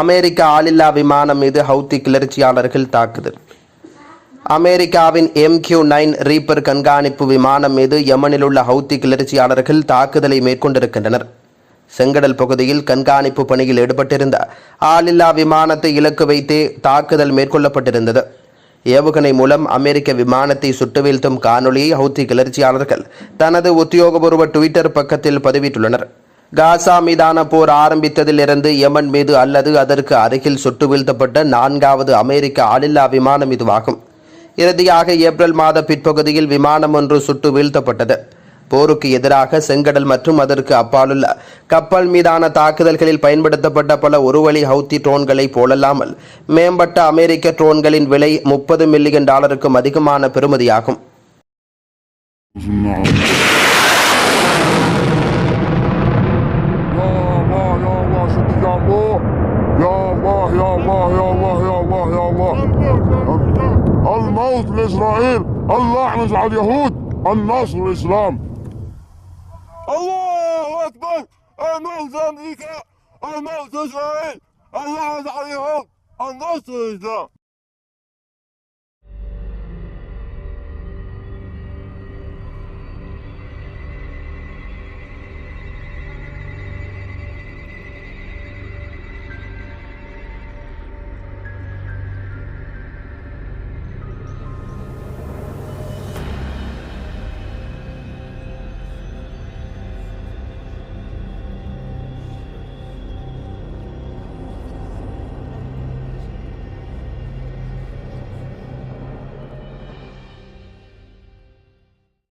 அமெரிக்க ஆளில்லா விமானம் மீது ஹவுத்தி கிளர்ச்சியாளர்கள் தாக்குதல். அமெரிக்காவின் எம்கியூ நைன் ரீப்பர் கண்காணிப்பு விமானம் மீது யமனில் உள்ள ஹவுத்தி கிளர்ச்சியாளர்கள் தாக்குதலை மேற்கொண்டிருக்கின்றனர். செங்கடல் பகுதியில் கண்காணிப்பு பணியில் ஈடுபட்டிருந்த ஆளில்லா விமானத்தை இலக்கு வைத்தே தாக்குதல் மேற்கொள்ளப்பட்டிருந்தது. ஏவுகணை மூலம் அமெரிக்க விமானத்தை சுட்டு வீழ்த்தும் காணொளியை ஹவுத்தி கிளர்ச்சியாளர்கள் தனது உத்தியோகபூர்வ ட்விட்டர் பக்கத்தில் பதிவிட்டுள்ளனர். காசா மீதான போர் ஆரம்பித்ததிலிருந்து யமன் மீது அல்லது அதற்கு அருகில் சுட்டு வீழ்த்தப்பட்ட நான்காவது அமெரிக்க ஆளில்லா விமானம் இதுவாகும். இறுதியாக ஏப்ரல் மாத பிற்பகுதியில் விமானம் ஒன்று சுட்டு வீழ்த்தப்பட்டது. போருக்கு எதிராக செங்கடல் மற்றும் அதற்கு அப்பாலுள்ள கப்பல் மீதான தாக்குதல்களில் பயன்படுத்தப்பட்ட பல ஒருவழி ஹவுத்தி ட்ரோன்களைப் போலல்லாமல் மேம்பட்ட அமெரிக்க ட்ரோன்களின் விலை முப்பது மில்லியன் டாலருக்கும் அதிகமான பெறுமதியாகும். الله يا الله يا الله يا الله يا الله. الموت لإسرائيل اللعنة على اليهود النصر الإسلام الله أكبر. الموت أمريكا الموت إسرائيل اللعنة على اليهود النصر الإسلام